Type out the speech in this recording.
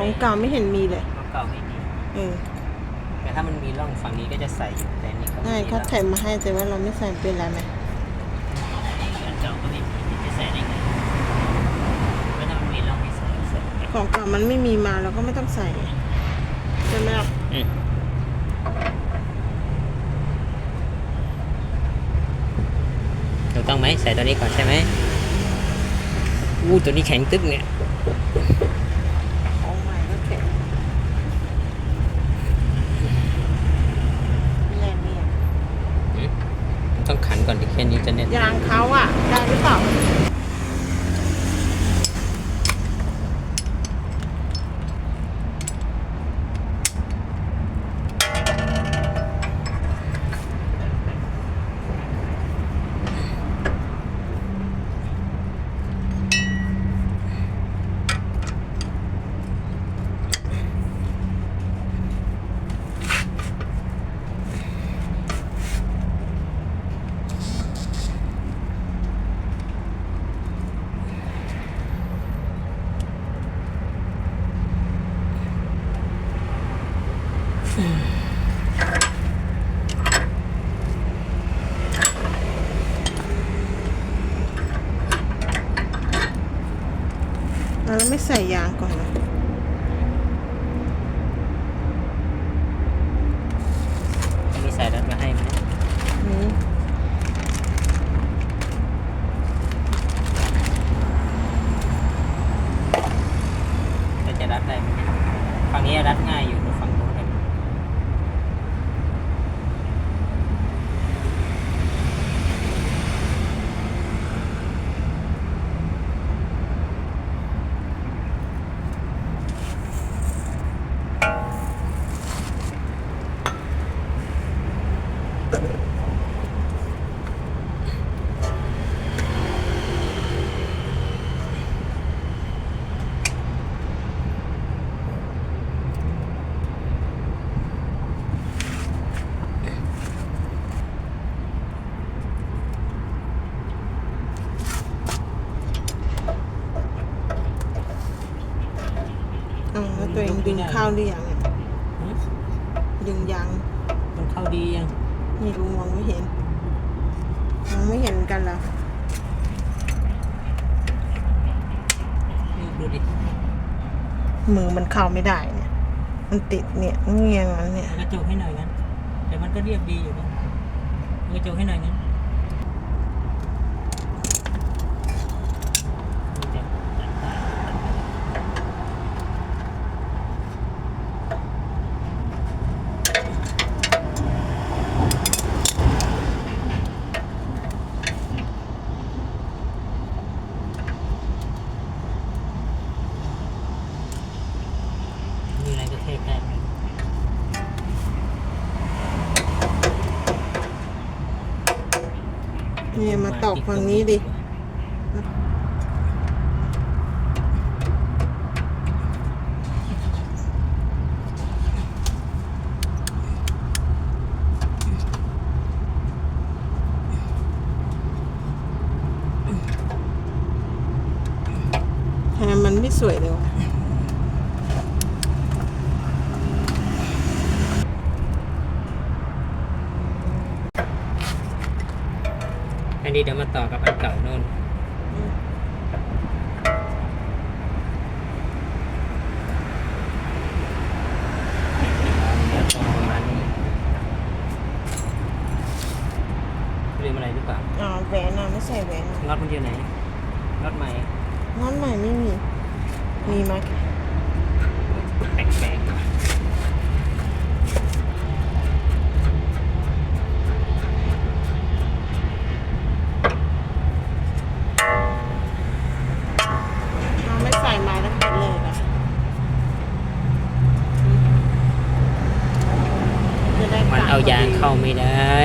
ของเก่าไม่เห็นมีเลย ของเก่าไม่มี เออแต่ถ้ามันมีร่องฝั่งนี้ก็จะใส่อยู่แต่อันนี่เขาไม่ใช่มีเขาแถมมาให้แต่ว่าเราไม่ใส่เป็นไรไหมอันเก่าก็ไม่มีจะใส่ได้ไงไม่ถ้ามันมีร่องไม่ใส่ใส่ของเก่ามันไม่มีมาเราก็ไม่ต้องใส่ใช่ไหมล่ะอืมถูกต้องไหมใส่ตัวนี้ก่อนใช่ไหมอู้ตัวนี้แข็งตึ๊กเนี่ย ของใหม่ก็แข็งเนี่ยเนี่ย อืมต้องขันก่อนดิ แค่นี้จะเน่นยางเขาอะ ได้หรือเปล่า เราไม่ใส่ยางก่อนนะ มีสายรัดมาให้ไหม นี่ แต่จะรัดได้ไหมฝั่งนี้รัดง่ายอยู่แต่ฝั่งโน้นเนี่ย อ๋อแล้วตัวเองดึงเข้าหรือยังอะหืมดึงยางมันเข้าดียังไม่รู้มองไม่เห็นมองไม่เห็นกันเหรอนี่ดูดิมือมันเข้าไม่ได้เนี่ย มันติดเนี่ยเงียงมันเนี่ย กระจกให้หน่อยงั้นแต่มันก็เรียบดีอยู่นะกระจกให้หน่อยงั้น ทได้ไหมเนี่ยมาตอกฝั่งนี้ดิแฮมมันไม่สวยเลยว่ะ อันนี้เดี๋ยวมาต่อกับอันเก่าโน่นเดี๋ยวตรงประมาณนี้ลืมอะไรหรือเปล่าอ๋อแหวนอะไม่ใส่แหวนอะน็อตมันอยู่ไหนน็อตใหม่น้อนใหม่ไม่มี มีไหมแปลกๆ เข้าไม่ได้